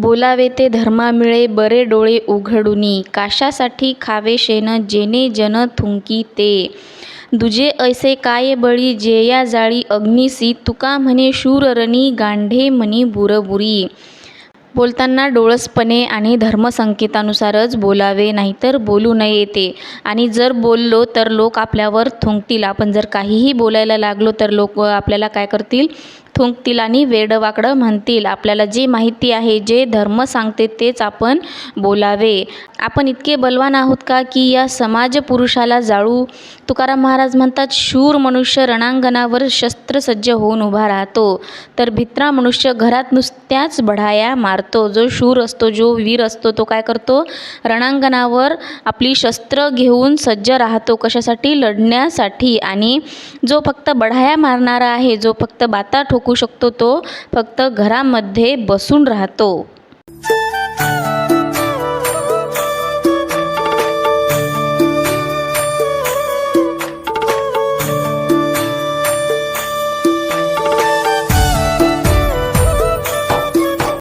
बोलावे ते धर्मा मिळे बरे डोळे उघडुनी. काशासाठी खावे शेण जेणे जन थुंकी ते. दुजे ऐसे काय बळी जेया जाळी अग्निसी. तुका म्हणे शूररणी गांढे म्हणी बुरबुरी. बोलताना डोळसपणे आणि धर्मसंकेतानुसारच बोलावे नाहीतर बोलू नये ते आणि जर बोललो तर लोक आपल्यावर थुंकतील. आपण जर काहीही बोलायला लागलो तर लोक आपल्याला काय करतील? थुंकतील आणि वेडंवाकडं म्हणतील. आपल्याला जे माहिती आहे जे धर्म सांगते तेच आपण बोलावे. आपण इतके बलवान आहोत का की या समाज पुरुषाला जाळू? तुकाराम महाराज म्हणतात शूर मनुष्य रणांगणावर शस्त्रसज्ज होऊन उभा राहतो. तर भित्रा मनुष्य घरात नुसत्याच बढाया मारतो. जो शूर असतो जो वीर असतो तो काय करतो? रणांगणावर आपली शस्त्र घेऊन सज्ज राहतो. कशासाठी? लढण्यासाठी. आणि जो फक्त बढाया मारणारा आहे जो फक्त बाता टाकू शकतो तो. फक्त घरामध्ये बसून राहतो.